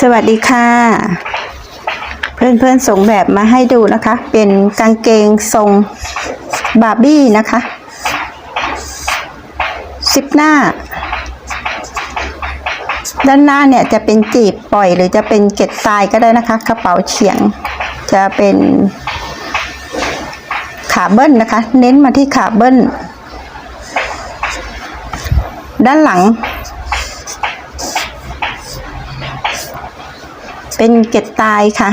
สวัสดีค่ะ เพื่อนๆส่งแบบมาให้ดูนะคะ เป็นกางเกงทรงบาร์บี้นะคะซิปหน้า ด้านหน้าเนี่ยจะเป็นจีบปล่อยหรือจะเป็นเกล็ดทรายก็ได้นะคะกระเป๋าเฉียง จะเป็นขาเบิ้ลนะคะ เน้นมาที่ขาเบิ้ลด้านหลัง เป็นเกล็ดตายค่ะ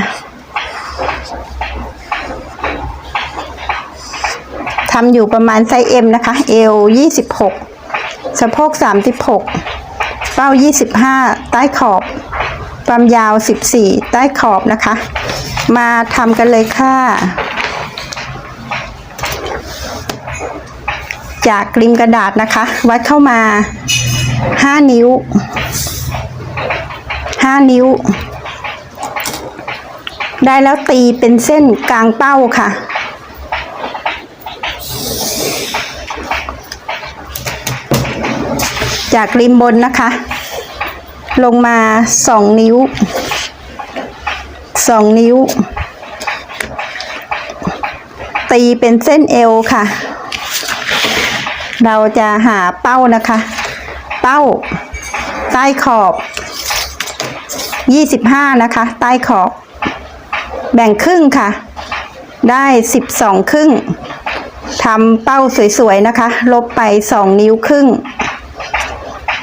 ทำอยู่ประมาณไซส์ M นะคะ เอว26สะโพก36เป้า25ใต้ขอบความยาว14ใต้ขอบนะคะ มาทำกันเลยค่ะ จากริมกระดาษนะคะ วัดเข้ามา5นิ้ว5นิ้ว ได้แล้วตีเป็นเส้นกลางเป้าค่ะ จากริมบนนะคะ ลงมาสองนิ้วสองนิ้ว ตีเป็นเส้นเอวค่ะ เราจะหาเป้านะคะ เป้า ใต้ขอบ 25 นะคะ ใต้ขอบ แบ่งครึ่งค่ะ ได้สิบสองครึ่งทำเป้าสวยๆนะคะ ลบไปสองนิ้วครึ่ง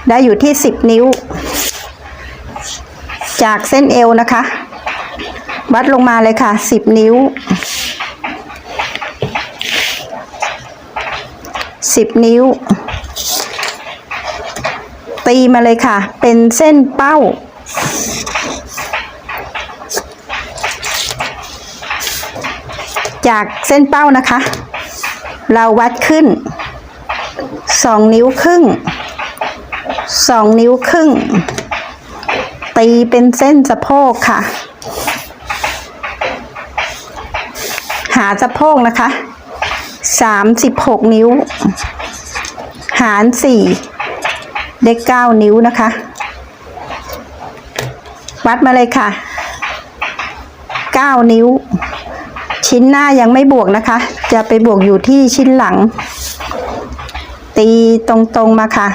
ได้อยู่ที่สิบนิ้ว จากเส้นเอวนะคะ วัดลงมาเลยค่ะสิบนิ้วสิบนิ้ว ตีมาเลยค่ะ เป็นเส้นเป้า จากเส้นเป้านะคะ เราวัดขึ้นสองนิ้วครึ่งสองนิ้วครึ่ง ตีเป็นเส้นสะโพกค่ะ หาสะโพกนะคะสามสิบหกนิ้ว หารสี่ได้เก้านิ้วนะคะ วัดมาเลยค่ะเก้านิ้ว ชิ้นหน้ายังไม่บวกนะคะ จะไปบวกอยู่ที่ชิ้นหลัง ตีตรงๆมาค่ะ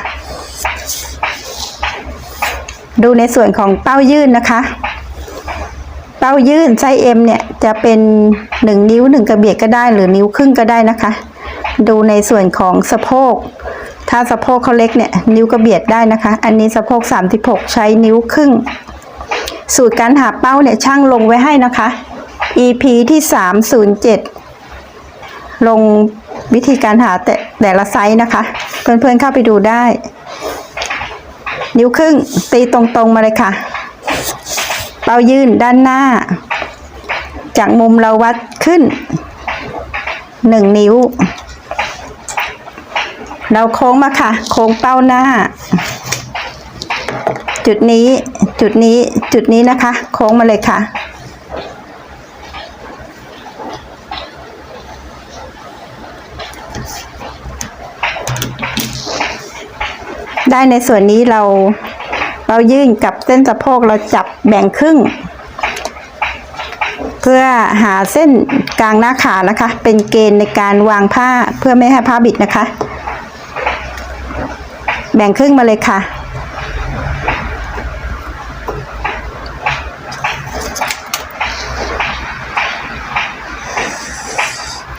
ดูในส่วนของเป้ายื่นนะคะ เป้ายื่นไซส์ M เนี่ยจะเป็นหนึ่งนิ้วหนึ่งกระเบียดก็ได้ หรือนิ้วครึ่งก็ได้นะคะ ดูในส่วนของสะโพก ถ้าสะโพกเขาเล็กเนี่ยนิ้วกระเบียดได้นะคะ อันนี้สะโพก 36 ใช้นิ้วครึ่ง สูตรการหาเป้าเนี่ยช่างลงไว้ให้นะคะ EP ที่ 307 ลงวิธีการหาแต่แต่ละไซส์นะคะ เพื่อนๆเข้าไปดูได้ นิ้วครึ่งตีตรงๆมาเลยค่ะ เป้ายื่นด้านหน้า จากมุมเราวัดขึ้น 1 นิ้ว เราโค้งมาค่ะ โค้งเป้าหน้า จุดนี้จุดนี้จุดนี้นะคะ โค้งมาเลยค่ะ ได้ในส่วนนี้เรา เรายื่นกับเส้นสะโพกเราจับแบ่งครึ่ง เพื่อหาเส้นกลางหน้าขานะคะ เป็นเกณฑ์ในการวางผ้าเพื่อไม่ให้ผ้าบิดนะคะ แบ่งครึ่งมาเลยค่ะ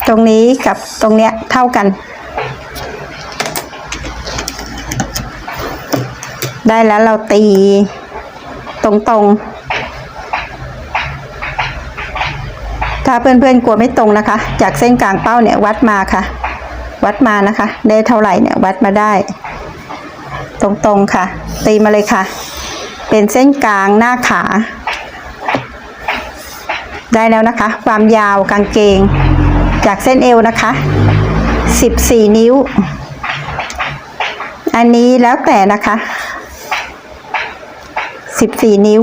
ตรงนี้กับตรงเนี้ยเท่ากัน ได้แล้วเราตีตรงๆ ถ้าเพื่อนๆกลัวไม่ตรงนะคะ จากเส้นกลางเป้าเนี่ยวัดมาค่ะ วัดมานะคะ ได้เท่าไหร่เนี่ยวัดมาได้ ตรงๆค่ะ ตีมาเลยค่ะ เป็นเส้นกลางหน้าขา ได้แล้วนะคะ ความยาวกางเกง จากเส้นเอวนะคะ 14 นิ้ว อันนี้แล้วแต่นะคะ 14นิ้ว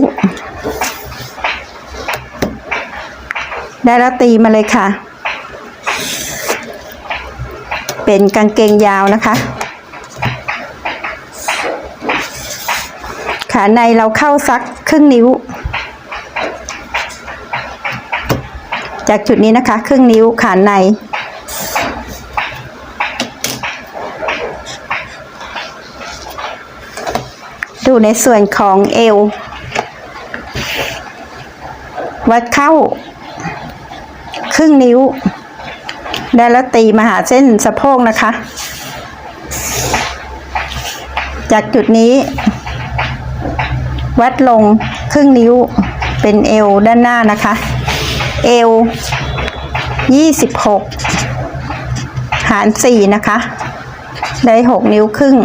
ได้แล้วตีมาเลยค่ะ เป็นกางเกงยาวนะคะ ขาในเราเข้าซักครึ่งนิ้ว จากจุดนี้นะคะ ครึ่งนิ้วขาใน ดูในส่วนของเอว วัดเข้า ครึ่งนิ้วได้แล้วตีมาหาเส้นสะโพกนะคะ จากจุดนี้ วัดลงครึ่งนิ้วเป็นเอวด้านหน้านะคะ เอวยี่สิบหกหารสี่นะคะ ได้หกนิ้วครึ่ง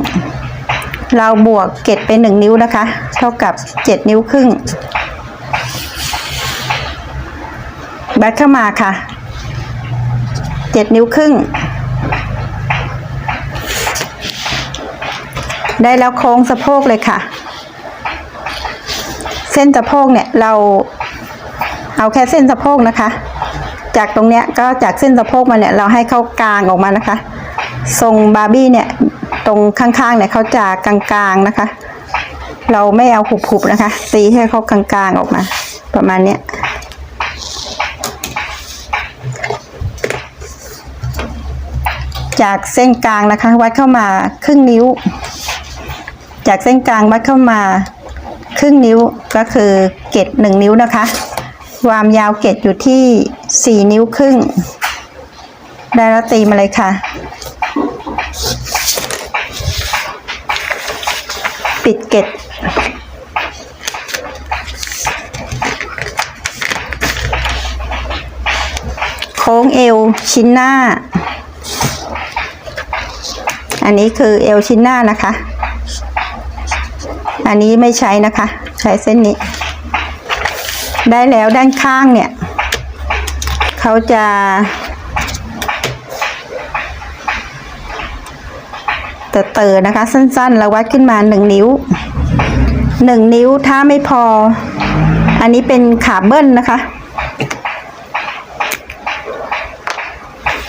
เราบวกเกตไปหนึ่งนิ้วนะคะ เท่ากับเจ็ดนิ้วครึ่งแบกเข้ามาค่ะเจ็ดนิ้วครึ่ง ได้แล้วโค้งสะโพกเลยค่ะ เส้นสะโพกเนี่ยเราเอาแค่เส้นสะโพกนะคะ จากตรงเนี้ยก็จากเส้นสะโพกมาเนี่ยเราให้เข้ากลางออกมานะคะ ทรงบาร์บี้เนี่ยตรงข้างๆเนี่ยเขาจะกลางๆนะคะ เราไม่เอาหุบๆนะคะ ตีให้เขากลางๆออกมา ประมาณเนี้ยจากเส้นกลางนะคะ วัดเข้ามาครึ่งนิ้ว จากเส้นกลางวัดเข้ามาครึ่งนิ้วก็คือเกตหนึ่งนิ้วนะคะ ความยาวเกตอยู่ที่สี่นิ้วครึ่ง ได้แล้วตีมาเลยค่ะ ปิดเกตโค้งเอวชิ้นหน้า อันนี้คือเอวชิ้นหน้านะคะ อันนี้ไม่ใช้นะคะ ใช้เส้นนี้ ได้แล้วด้านข้างเนี่ย เขาจะ เตอๆนะคะ สั้นๆเราวัดขึ้นมาหนึ่งนิ้วหนึ่งนิ้วถ้าไม่พอ อันนี้เป็นขาเบิ้ลนะคะ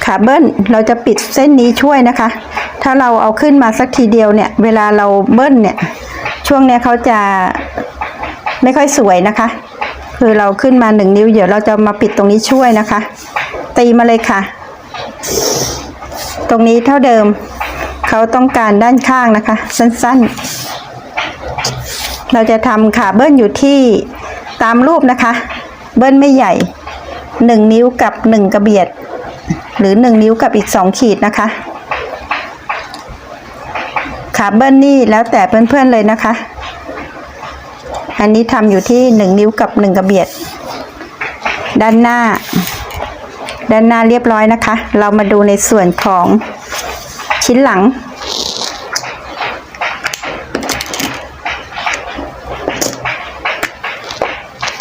ขาเบิ้ลเราจะปิดเส้นนี้ช่วยนะคะ ถ้าเราเอาขึ้นมาสักทีเดียวเนี่ย เวลาเราเบิ้ลเนี่ย ช่วงเนี้ยเขาจะไม่ค่อยสวยนะคะ คือเราขึ้นมาหนึ่งนิ้ว เดี๋ยวเราจะมาปิดตรงนี้ช่วยนะคะ ตีมาเลยค่ะ ตรงนี้เท่าเดิม เขาต้องการด้านข้างนะคะ สั้นๆ เราจะทำขาเบิ้ลอยู่ที่ตามรูปนะคะ เบิ้ลไม่ใหญ่หนึ่งนิ้วกับหนึ่งกระเบียด หรือหนึ่งนิ้วกับอีกสองขีดนะคะ ขาเบิ้ลนี่แล้วแต่เพื่อนๆเลยนะคะ อันนี้ทำอยู่ที่หนึ่งนิ้วกับหนึ่งกระเบียด ด้านหน้า ด้านหน้าเรียบร้อยนะคะ เรามาดูในส่วนของ ชิ้นหลัง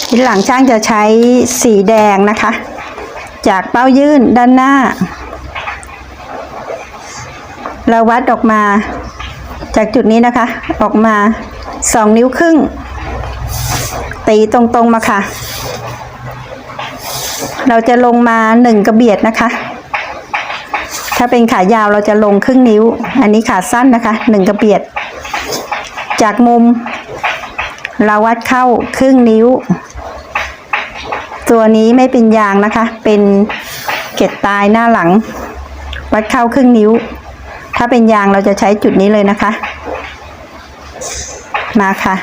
ชิ้นหลังช่างจะใช้สีแดงนะคะ จากเป้ายื่นด้านหน้า เราวัดออกมาจากจุดนี้นะคะ ออกมาสองนิ้วครึ่ง ตีตรงๆมาค่ะ เราจะลงมาหนึ่งกระเบียดนะคะ ถ้าเป็นขายาวเราจะลงครึ่งนิ้ว อันนี้ขาสั้นนะคะหนึ่งกระเบียด จากมุม เราวัดเข้าครึ่งนิ้ว ตัวนี้ไม่เป็นยางนะคะ เป็นเกล็ดตายหน้าหลัง วัดเข้าครึ่งนิ้ว ถ้าเป็นยางเราจะใช้จุดนี้เลยนะคะ มาค่ะ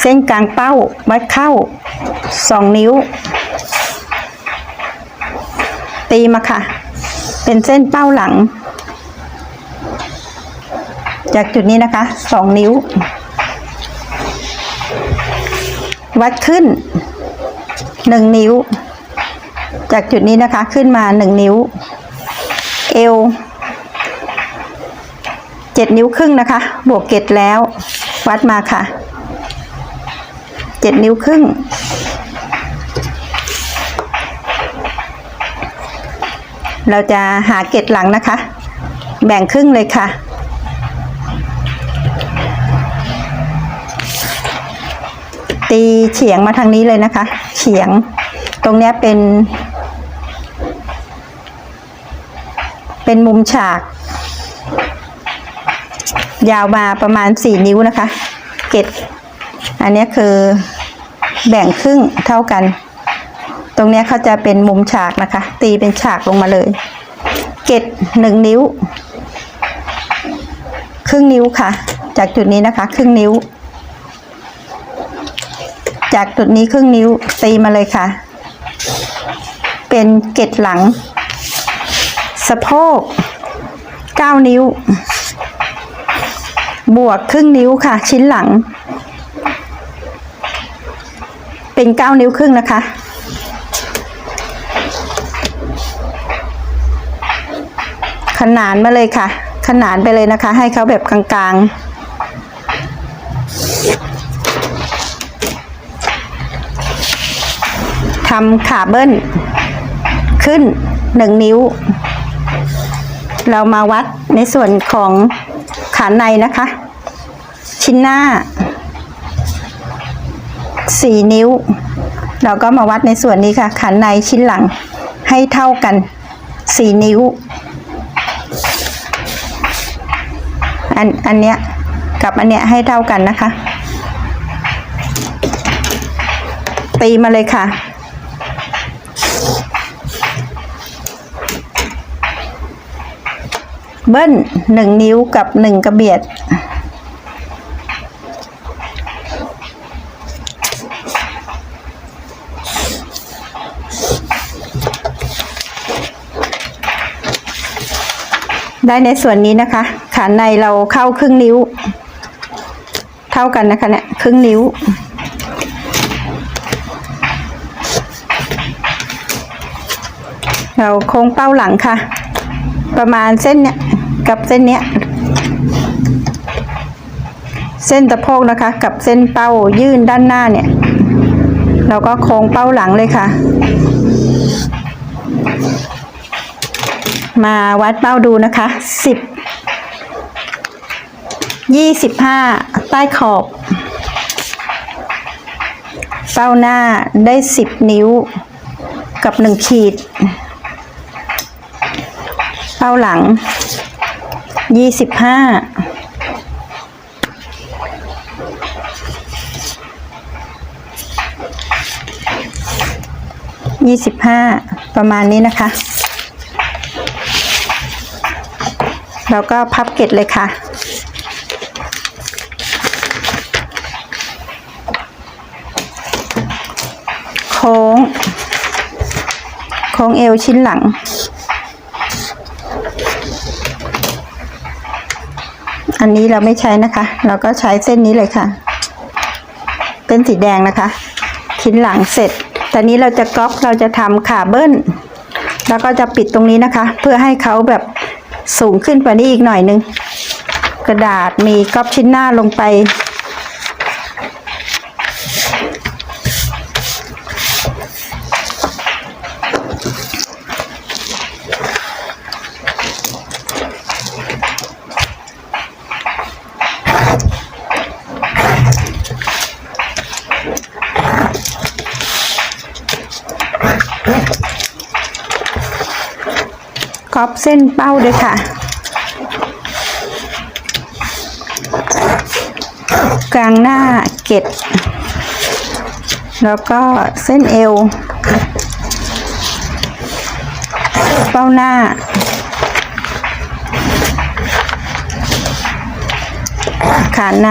เส้นกลางเป้าวัดเข้าสองนิ้ว ตีมาค่ะ เป็นเส้นเป้าหลัง จากจุดนี้นะคะสองนิ้ว วัดขึ้นหนึ่งนิ้ว จากจุดนี้นะคะขึ้นมาหนึ่งนิ้ว เอวเจ็ดนิ้วครึ่งนะคะ บวกเกตแล้ว วัดมาค่ะเจ็ดนิ้วครึ่ง เราจะหาเกตหลังนะคะ แบ่งครึ่งเลยค่ะ ตีเฉียงมาทางนี้เลยนะคะ เฉียงตรงนี้เป็น เป็นมุมฉาก ยาวมาประมาณสี่นิ้วนะคะ เกตอันนี้คือแบ่งครึ่งเท่ากัน ตรงนี้เขาจะเป็นมุมฉากนะคะ ตีเป็นฉากลงมาเลยเกตหนึ่งนิ้ว ครึ่งนิ้วค่ะ จากจุดนี้นะคะ ครึ่งนิ้ว จากจุดนี้ครึ่งนิ้วตีมาเลยค่ะ เป็นเกตหลัง สะโพกเก้านิ้ว บวกครึ่งนิ้วค่ะ ชิ้นหลัง เป็นเก้านิ้วครึ่งนะคะ ขนานมาเลยค่ะ ขนานไปเลยนะคะ ให้เขาแบบกลางๆทำขาเบิ้ล ขึ้นหนึ่งนิ้ว เรามาวัดในส่วนของขาในนะคะ ชิ้นหน้าสี่นิ้ว เราก็มาวัดในส่วนนี้ค่ะ ขาในชิ้นหลังให้เท่ากันสี่นิ้ว อันอันเนี้ยกับอันเนี้ยให้เท่ากันนะคะ ตีมาเลยค่ะ เบิ้ลหนึ่งนิ้วกับหนึ่งกระเบียดได้ในส่วนนี้นะคะ ขาในเราเข้าครึ่งนิ้ว เท่ากันนะคะเนี่ยครึ่งนิ้ว เราโค้งเป้าหลังค่ะ ประมาณเส้นเนี้ยกับเส้นเนี้ยเส้นตะโพกนะคะ กับเส้นเป้ายื่นด้านหน้าเนี่ย เราก็โค้งเป้าหลังเลยค่ะ มาวัดเป้าดูนะคะสิบ ยี่สิบห้าใต้ขอบ เป้าหน้าได้สิบนิ้วกับหนึ่งขีด เป้าหลังยี่สิบห้ายี่สิบห้าประมาณนี้นะคะ แล้วก็พับเก็ดเลยค่ะ ค้ง โค้งเอวชิ้นหลัง อันนี้เราไม่ใช้นะคะ เราก็ใช้เส้นนี้เลยค่ะ เป็นสีแดงนะคะ ชิ้นหลังเสร็จ ตอนนี้เราจะก๊อปเราจะทำขาเบิ้ล แล้วก็จะปิดตรงนี้นะคะ เพื่อให้เขาแบบสูงขึ้นกว่านี้อีกหน่อยนึง กระดาษมีก๊อปชิ้นหน้าลงไป ก๊อปเส้นเป้าด้วยค่ะ กลางหน้าเกตแล้วก็เส้นเอว เป้าหน้า ขาใน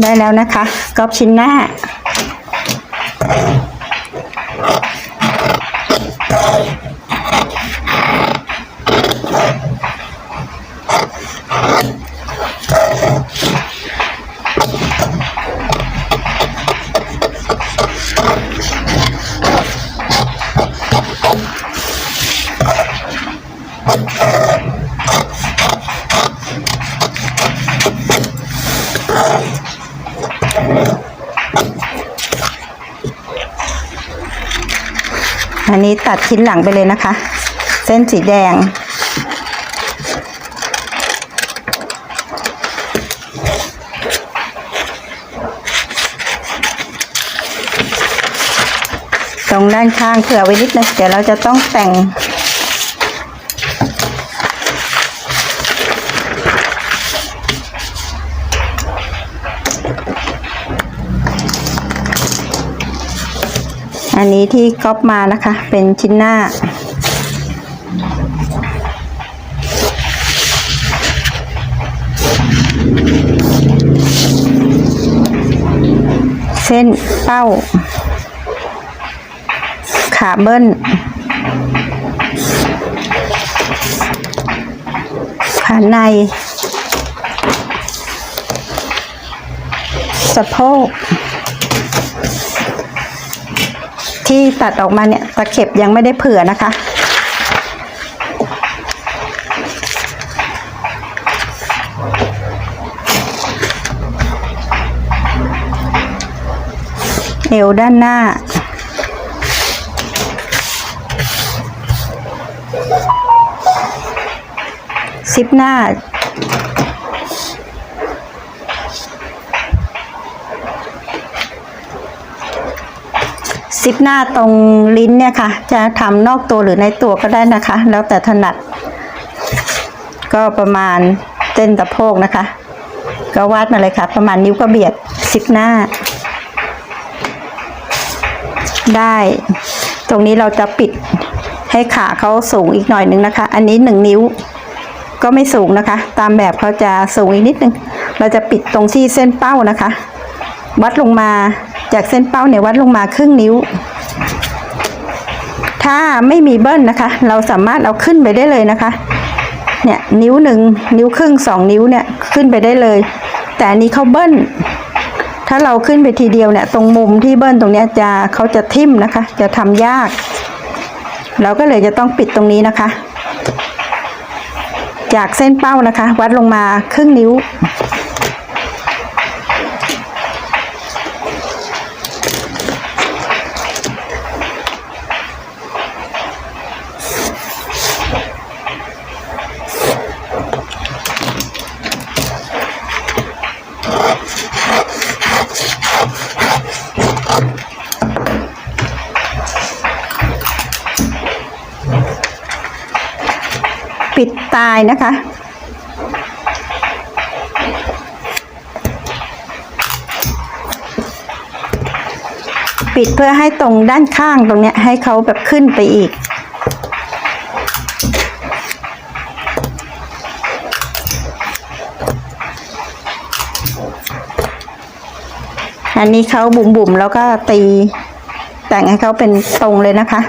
ได้แล้วนะคะก๊อปชิ้นหน้า ตัดชิ้นหลังไปเลยนะคะ เส้นสีแดง ตรงด้านข้างเผื่อไว้นิดนึงเดี๋ยวเราจะต้องแต่ง อันนี้ที่ก๊อปมานะคะ เป็นชิ้นหน้า เส้นเป้า ขาเบิ้ลขาใน สะโพก ที่ตัดออกมาเนี่ยตะเข็บยังไม่ได้เผื่อนะคะ เอวด้านหน้า ซิปหน้า ซิปหน้าตรงลิ้นเนี่ยค่ะ จะทำนอกตัวหรือในตัวก็ได้นะคะ แล้วแต่ถนัด ก็ประมาณเส้นตะโพกนะคะ ก็วาดมาเลยค่ะ ประมาณนิ้วกระเบียดซิปหน้า ได้ ตรงนี้เราจะปิดให้ขาเขาสูงอีกหน่อยนึงนะคะ อันนี้หนึ่งนิ้วก็ไม่สูงนะคะ ตามแบบเขาจะสูงอีกนิดนึง เราจะปิดตรงที่เส้นเป้านะคะ วัดลงมา จากเส้นเป้าเนี่ยวัดลงมาครึ่งนิ้ว ถ้าไม่มีเบิ้ลนะคะ เราสามารถเอาขึ้นไปได้เลยนะคะ เนี่ยนิ้วหนึ่งนิ้วครึ่งสองนิ้วเนี่ยขึ้นไปได้เลย แต่อันนี้เขาเบิ้ลถ้าเราขึ้นไปทีเดียวเนี่ยตรงมุมที่เบิ้ลตรงเนี้ยจะเขาจะทิ่มนะคะ จะทำยาก เราก็เลยจะต้องปิดตรงนี้นะคะ จากเส้นเป้านะคะ วัดลงมาครึ่งนิ้ว ปิด ตายนะคะ ปิดเพื่อให้ตรงด้านข้างตรงเนี้ยให้เขาแบบขึ้นไปอีก อันนี้เขาบุ่มๆแล้วก็ตีแต่งให้เขาเป็นตรงเลยนะคะ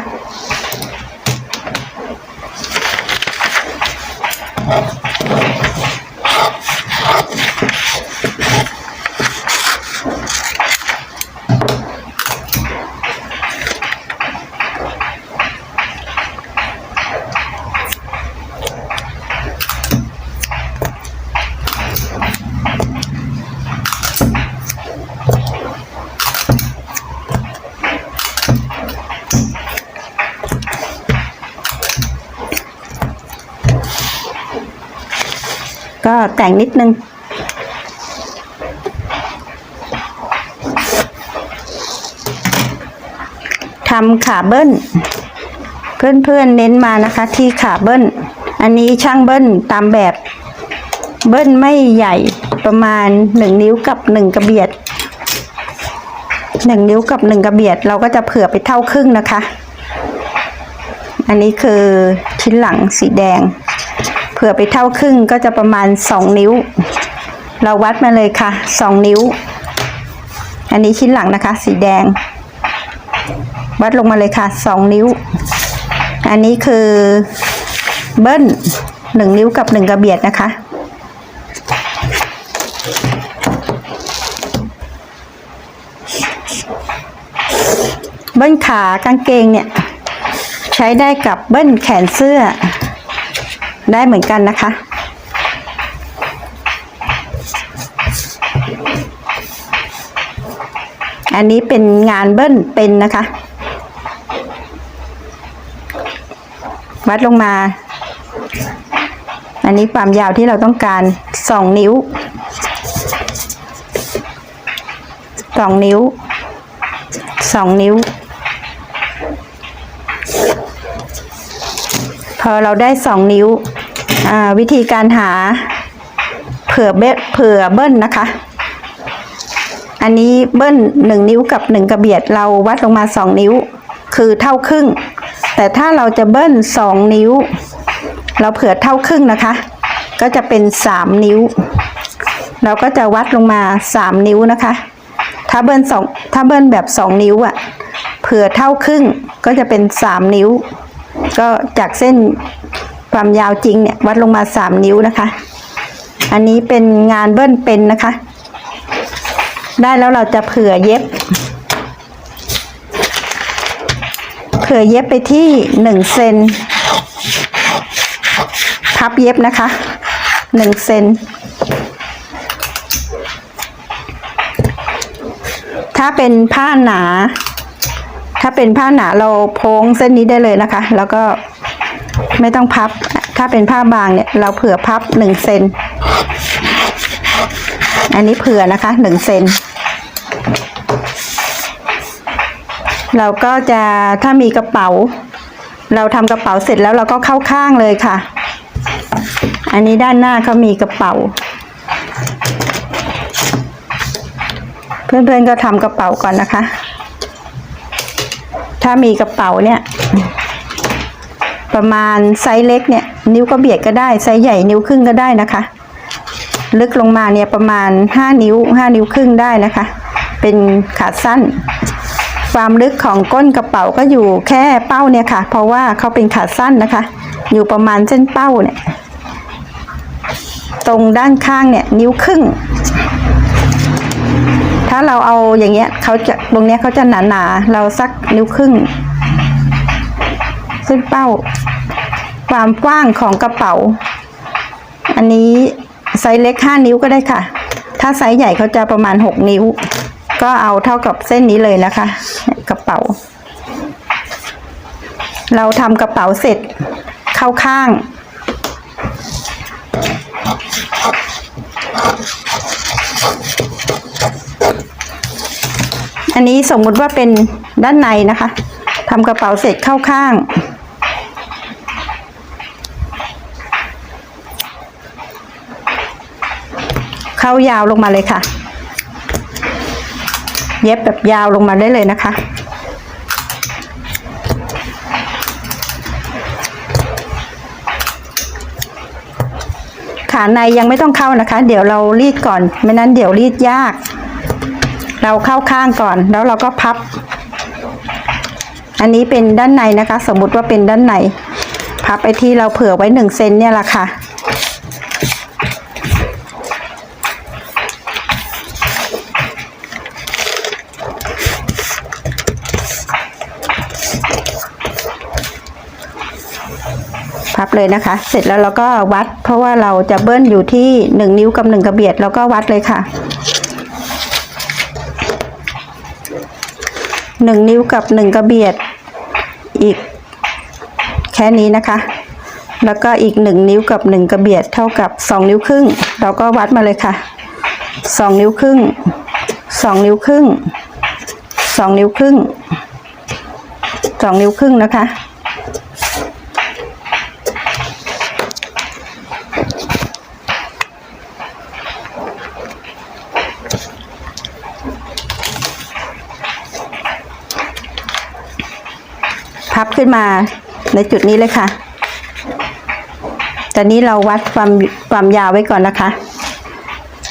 ก็แต่งนิดนึง ทำขาเบิ้ล เพื่อนๆเน้นมานะคะ ที่ขาเบิ้ล อันนี้ช่างเบิ้ลตามแบบ เบิ้ลไม่ใหญ่ประมาณหนึ่งนิ้วกับหนึ่งกระเบียดหนึ่งนิ้วกับหนึ่งกระเบียด เราก็จะเผื่อไปเท่าครึ่งนะคะ อันนี้คือชิ้นหลังสีแดง เผื่อไปเท่าครึ่งก็จะประมาณสองนิ้ว เราวัดมาเลยค่ะสองนิ้ว อันนี้ชิ้นหลังนะคะ สีแดง วัดลงมาเลยค่ะสองนิ้ว อันนี้คือเบิ้ลหนึ่งนิ้วกับหนึ่งกระเบียดนะคะเบิ้ลขากางเกงเนี่ย ใช้ได้กับเบิ้ลแขนเสื้อ ได้เหมือนกันนะคะ อันนี้เป็นงานเบิ้ลเป็นนะคะ วัดลงมา อันนี้ความยาวที่เราต้องการสองนิ้วสองนิ้วสองนิ้ว พอเราได้สองนิ้ว วิธีการหาเผื่อเบเผื่อเบิ้ลนะคะ อันนี้เบิ้ลหนึ่งนิ้วกับหนึ่งกระเบียดเราวัดลงมาสองนิ้ว คือเท่าครึ่ง แต่ถ้าเราจะเบิ้ลสองนิ้ว เราเผื่อเท่าครึ่งนะคะ ก็จะเป็นสามนิ้ว เราก็จะวัดลงมาสามนิ้วนะคะ ถ้าเบิ้ลสองถ้าเบิ้ลแบบสองนิ้วอะ่ะเผื่อเท่าครึ่งก็จะเป็นสามนิ้ว ก็จากเส้น ความยาวจริงเนี่ยวัดลงมาสามนิ้วนะคะ อันนี้เป็นงานเบิ้ลเป็นนะคะ ได้แล้วเราจะเผื่อเย็บ เผื่อเย็บไปที่หนึ่งเซนพับเย็บนะคะหนึ่งเซนถ้าเป็นผ้าหนา ถ้าเป็นผ้าหนาเราโพ้งเส้นนี้ได้เลยนะคะ แล้วก็ ไม่ต้องพับ ถ้าเป็นผ้าบางเนี่ยเราเผื่อพับหนึ่งเซน อันนี้เผื่อนะคะหนึ่งเซน เราก็จะถ้ามีกระเป๋า เราทำกระเป๋าเสร็จแล้วเราก็เข้าข้างเลยค่ะ อันนี้ด้านหน้าเขามีกระเป๋า เพื่อนๆก็ทำกระเป๋าก่อนนะคะ ถ้ามีกระเป๋าเนี่ย ประมาณไซส์เล็กเนี่ยนิ้วก็เบียดก็ได้ไซส์ใหญ่นิ้วครึ่งก็ได้นะคะ ลึกลงมาเนี่ยประมาณห้านิ้วห้านิ้วครึ่งได้นะคะ เป็นขาสั้น ความลึกของก้นกระเป๋าก็อยู่แค่เป้าเนี่ยค่ะ เพราะว่าเขาเป็นขาสั้นนะคะ อยู่ประมาณเส้นเป้าเนี่ยตรงด้านข้างเนี่ยนิ้วครึ่ง ถ้าเราเอาอย่างเงี้ยเขาจะตรงเนี้ยเขาจะหนาหนาๆเราสักนิ้วครึ่ง เส้นเป้า ความกว้างของกระเป๋า อันนี้ไซส์เล็กห้านิ้วก็ได้ค่ะ ถ้าไซส์ใหญ่เขาจะประมาณหกนิ้ว ก็เอาเท่ากับเส้นนี้เลยนะคะ กระเป๋า เราทำกระเป๋าเสร็จเข้าข้างอันนี้สมมุติว่าเป็นด้านในนะคะทำกระเป๋าเสร็จเข้าข้าง เข้ายาวลงมาเลยค่ะ เย็บแบบยาวลงมาได้เลยนะคะ ขาในยังไม่ต้องเข้านะคะ เดี๋ยวเรารีดก่อน ไม่นั้นเดี๋ยวรีดยาก เราเข้าข้างก่อน แล้วเราก็พับ อันนี้เป็นด้านในนะคะ สมมุติว่าเป็นด้านใน พับไปที่เราเผื่อไว้หนึ่งเซนเนี่ยแหละค่ะ บเลยนะคะ เสร็จแล้วเราก็วัด เพราะว่าเราจะเบิ้ลอยู่ที่หนึ่งนิ้วกับหนึ่งกระเบียดเราก็วัดเลยค่ะหนึ่งนิ้วกับหนึ่งกระเบียดอีกแค่นี้นะคะ แล้วก็อีกหนึ่งนิ้วกับหนึ่งกระเบียดเท่ากับสองนิ้วครึ่ง เราก็วัดมาเลยค่ะสองนิ้วครึ่งสองนิ้วครึ่งสองนิ้วครึ่งสองนิ้วครึ่งนะคะ ขึ้นมาในจุดนี้เลยค่ะแต่นี้เราวัดความความยาวไว้ก่อนนะคะ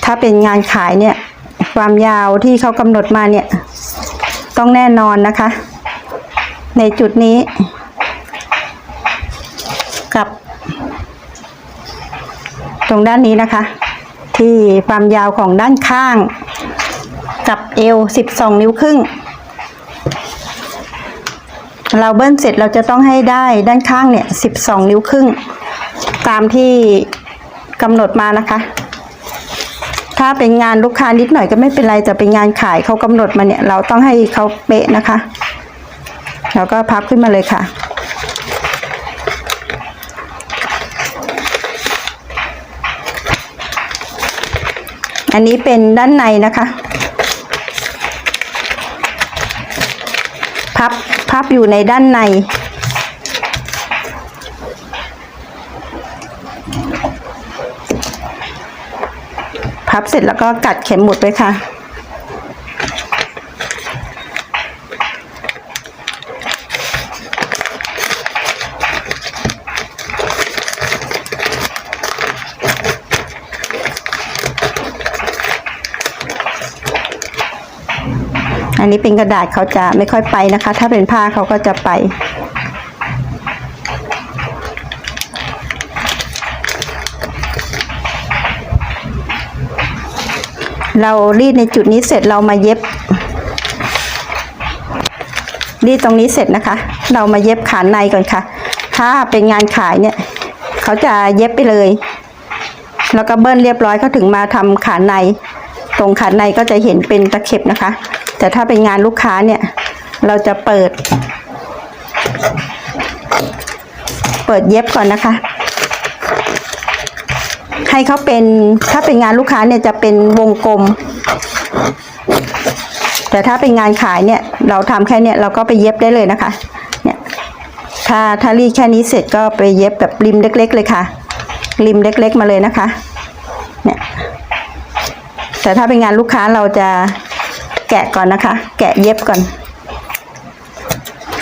ถ้าเป็นงานขายเนี่ย ความยาวที่เขากำหนดมาเนี่ย ต้องแน่นอนนะคะ ในจุดนี้ กับ ตรงด้านนี้นะคะ ที่ความยาวของด้านข้าง กับเอว 12 นิ้วครึ่ง เราเบิ้ลเสร็จเราจะต้องให้ได้ด้านข้างเนี่ยสิบสองนิ้วครึ่ง ตามที่กำหนดมานะคะ ถ้าเป็นงานลูกค้านิดหน่อยก็ไม่เป็นไรแต่เป็นงานขายเขากำหนดมาเนี่ย เราต้องให้เขาเป๊ะนะคะแล้วก็พับขึ้นมาเลยค่ะ อันนี้เป็นด้านในนะคะ พับ พับอยู่ในด้านใน พับเสร็จแล้วก็กัดเข็มหมุดไว้ค่ะ นนี้เป็นกระดาษเขาจะไม่ค่อยไปนะคะ ถ้าเป็นผ้าเขาก็จะไป เรารีดในจุดนี้เสร็จเรามาเย็บ รีดตรงนี้เสร็จนะคะ เรามาเย็บขาในก่อนค่ะ ถ้าเป็นงานขายเนี่ย เขาจะเย็บไปเลย แล้วก็เบิ้ลเรียบร้อยเขาถึงมาทำขาใน ตรงขาในก็จะเห็นเป็นตะเข็บนะคะ แต่ถ้าเป็นงานลูกค้าเนี่ย เราจะเปิด เปิดเย็บก่อนนะคะ ให้เขาเป็นถ้าเป็นงานลูกค้าเนี่ยจะเป็นวงกลม แต่ถ้าเป็นงานขายเนี่ย เราทำแค่เนี่ยเราก็ไปเย็บได้เลยนะคะเนี่ยถ้าถ้ารีดแค่นี้เสร็จก็ไปเย็บแบบริมเล็ก ๆ เลยค่ะ ริมเล็ก ๆ มาเลยนะคะ เนี่ยแต่ถ้าเป็นงานลูกค้าเราจะ แกะก่อนนะคะ แกะเย็บก่อน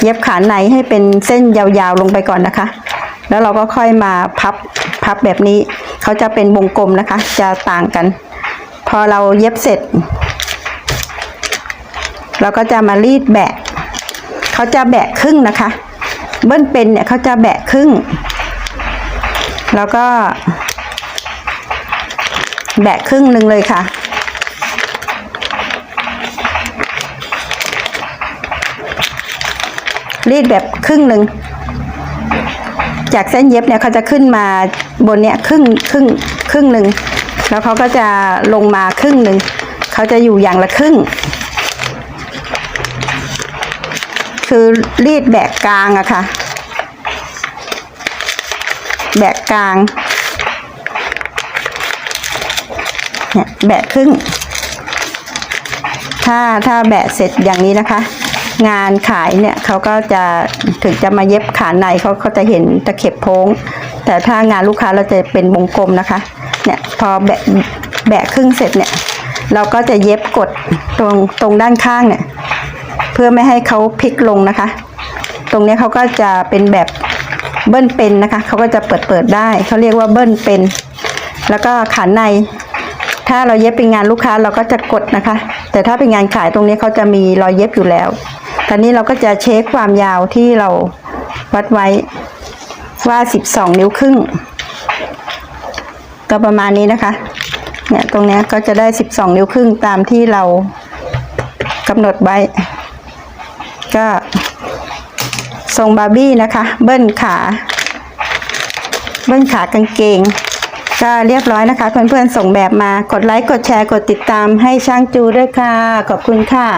เย็บขาในให้เป็นเส้นยาวๆลงไปก่อนนะคะ แล้วเราก็ค่อยมาพับพับแบบนี้ เขาจะเป็นวงกลมนะคะ จะต่างกัน พอเราเย็บเสร็จ เราก็จะมารีดแบะเขาจะแบะครึ่งนะคะ เบิ้ลเป็นเนี่ยเขาจะแบะครึ่ง แล้วก็แบะครึ่งหนึ่งเลยค่ะ รีดแบบครึ่งหนึ่งจากเส้นเย็บเนี่ยเขาจะขึ้นมาบนเนี่ยครึ่งครึ่งครึ่งหนึ่งแล้วเขาก็จะลงมาครึ่งหนึ่งเขาจะอยู่อย่างละครึ่ง คือรีดแบกกลางอะค่ะ แบกกลางเนี่ยแบะครึ่ง ถ้าถ้าแบะเสร็จอย่างนี้นะคะ งานขายเนี่ยเขาก็จะถึงจะมาเย็บขาในเขาเขาจะเห็นตะเข็บโพ้ง แต่ถ้างานลูกค้าเราจะเป็นวงกลมนะคะ เนี่ยพอแบะแบะครึ่งเสร็จเนี่ย เราก็จะเย็บกดตรงตรงด้านข้างเนี่ย เพื่อไม่ให้เขาพลิกลงนะคะ ตรงนี้เขาก็จะเป็นแบบเบิ้ลเป็นนะคะเขาก็จะเปิดเปิดได้เขาเรียกว่าเบิ้ลเป็น แล้วก็ขาใน ถ้าเราเย็บเป็นงานลูกค้าเราก็จะกดนะคะ แต่ถ้าเป็นงานขายตรงนี้เขาจะมีรอยเย็บอยู่แล้ว ตอนนี้เราก็จะเช็คความยาวที่เราวัดไว้ว่า 12 นิ้วครึ่งก็ประมาณนี้นะคะ เนี่ยตรงนี้ก็จะได้ 12 นิ้วครึ่งตามที่เรากำหนดไว้ ก็ทรงบาร์บี้นะคะ เบิ้ลขา เบิ้ลขากางเกง ก็เรียบร้อยนะคะ เพื่อนๆส่งแบบมากดไลค์ กดแชร์ กดติดตามให้ช่างจูด้วยค่ะ ขอบคุณค่ะ